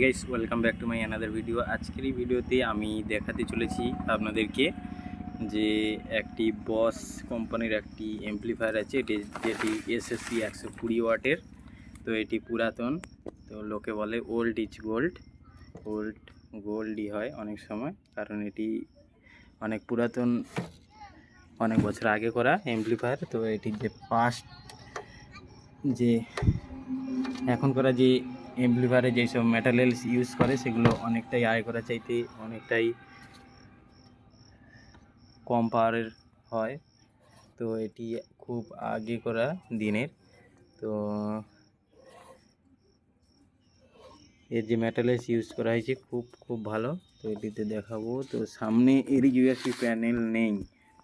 Guys welcome back to my another video আজকের এই ভিডিওতে আমি দেখাতে চলেছি আপনাদেরকে যে একটি বস কোম্পানির একটি এমপ্লিফায়ার আছে, এটি যেটি এসএসসি একশো কুড়ি ওয়াটের। তো এটি পুরাতন, তো লোকে বলে ওল্ড ইজ গোল্ড ওল্ড গোল্ডই হয় অনেক সময়, কারণ এটি অনেক পুরাতন, অনেক বছর আগে করা এমপ্লিফায়ার তো এটির যে পাস্ট যে এখন করা যে এমপ্লিফায়ারে যেসব ম্যাটেরিয়ালস ইউজ করে, সেগুলো অনেকটাই আয় করা চাইতে অনেকটাই কম পাওয়ারের হয়। তো এটি খুব আগে করা দিনের। তো এর যে ম্যাটেরিয়ালস ইউজ করা হয়েছে, খুব খুব ভালো। তো এটিতে দেখাবো। তো সামনে এর ইউএসবি প্যানেল নেই।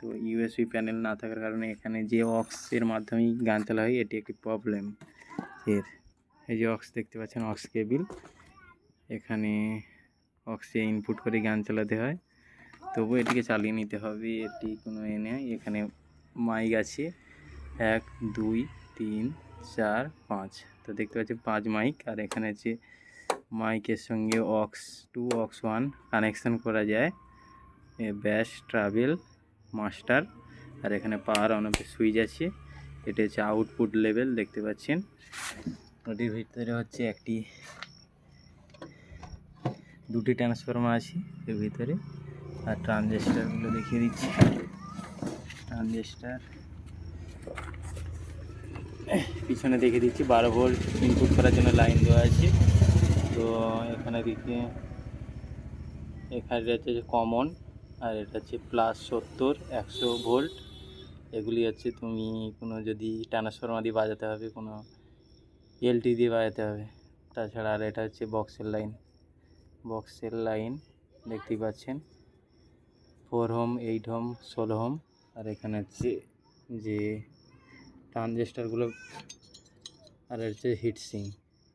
তো ইউএসবি প্যানেল না থাকার কারণে এখানে যে অক্সের মাধ্যমেই গান চালা হয়, এটি একটি প্রবলেম এর। এই যে অক্স দেখতে পাচ্ছেন, অক্স কেবিল। এখানে অক্সে ইনপুট করে গান চালাতে হয়। তবু এটিকে চালিয়ে নিতে হবে, এটি কোনো এ নেই। এখানে মাইক আছে। এক, দুই, তিন, চার, পাঁচ। তো দেখতে পাচ্ছি পাঁচ মাইক আর এখানে আছে মাইকের সঙ্গে aux two aux one connection করা যায়। ব্যাস ট্রাভেল মাস্টার আর এখানে পাওয়ার অনেক সুইচ আছে। এটা হচ্ছে আউটপুট লেভেল দেখতে পাচ্ছেন। ওটির ভিতরে হচ্ছে একটি দুটি ট্রান্সফরমার আছে, এর ভিতরে। আর ট্রানজিস্টারগুলো দেখিয়ে দিচ্ছি। ট্রানজিস্টার পিছনে দেখে দিচ্ছি, বারো ভোল্ট ইনপুট করার জন্য লাইন দেওয়া আছে। তো এখানে দিকে এখানে হচ্ছে যে কমন আর এটা হচ্ছে প্লাস সত্তর, একশো ভোল্ট। এগুলি হচ্ছে তুমি কোনো যদি ট্রান্সফরমার দিয়ে বাজাতে হবে, কোনো এলটি দিয়ে বাজাতে হবে। তাছাড়া আর এটা হচ্ছে বক্সের লাইন বক্সের লাইন দেখতেই পাচ্ছেন। ফোর হোম এইট হোম ষোলো হোম আর এখানে হচ্ছে যে ট্রানজিস্টারগুলো আর হচ্ছে হিটসিং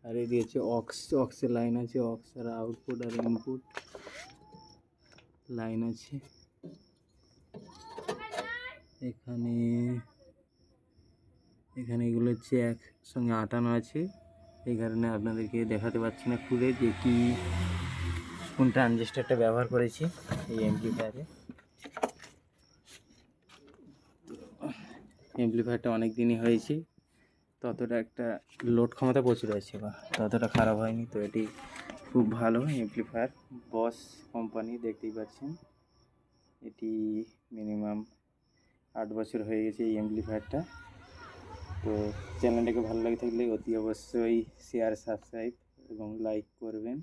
আর এদিকে হচ্ছে অক্স অক্সের লাইন আছে। অক্স আর আউটপুট আর ইনপুট লাইন আছে। এখানে এখানে এগুলো হচ্ছে একসঙ্গে আটানো আছে। এই কারণে আপনাদেরকে দেখাতে পাচ্ছি না খুলে যে কি, কোন ট্রানজিস্টারটা ব্যবহার করেছি এই এমপ্লিফায়ারে এমপ্লিফায়ারটা অনেক দিনই হয়েছে, ততটা একটা লোড ক্ষমতা প্রচুর আছে বা ততটা খারাপ হয়নি, তো এটি খুব ভালো এমপ্লিফায়ার বস কোম্পানি দেখতেই পাচ্ছেন। এটি মিনিমাম আট বছর হয়ে গেছে এই এমপ্লিফায়ারটা তো চ্যানেলটাকে ভালো লাগে থাকলে অতি অবশ্যই শেয়ার সাবস্ক্রাইব এবং লাইক করবেন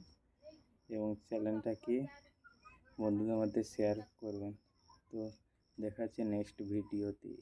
এবং চ্যানেলটাকে বন্ধুদের মধ্যে শেয়ার করবেন। তো দেখা হচ্ছে নেক্সট ভিডিওতে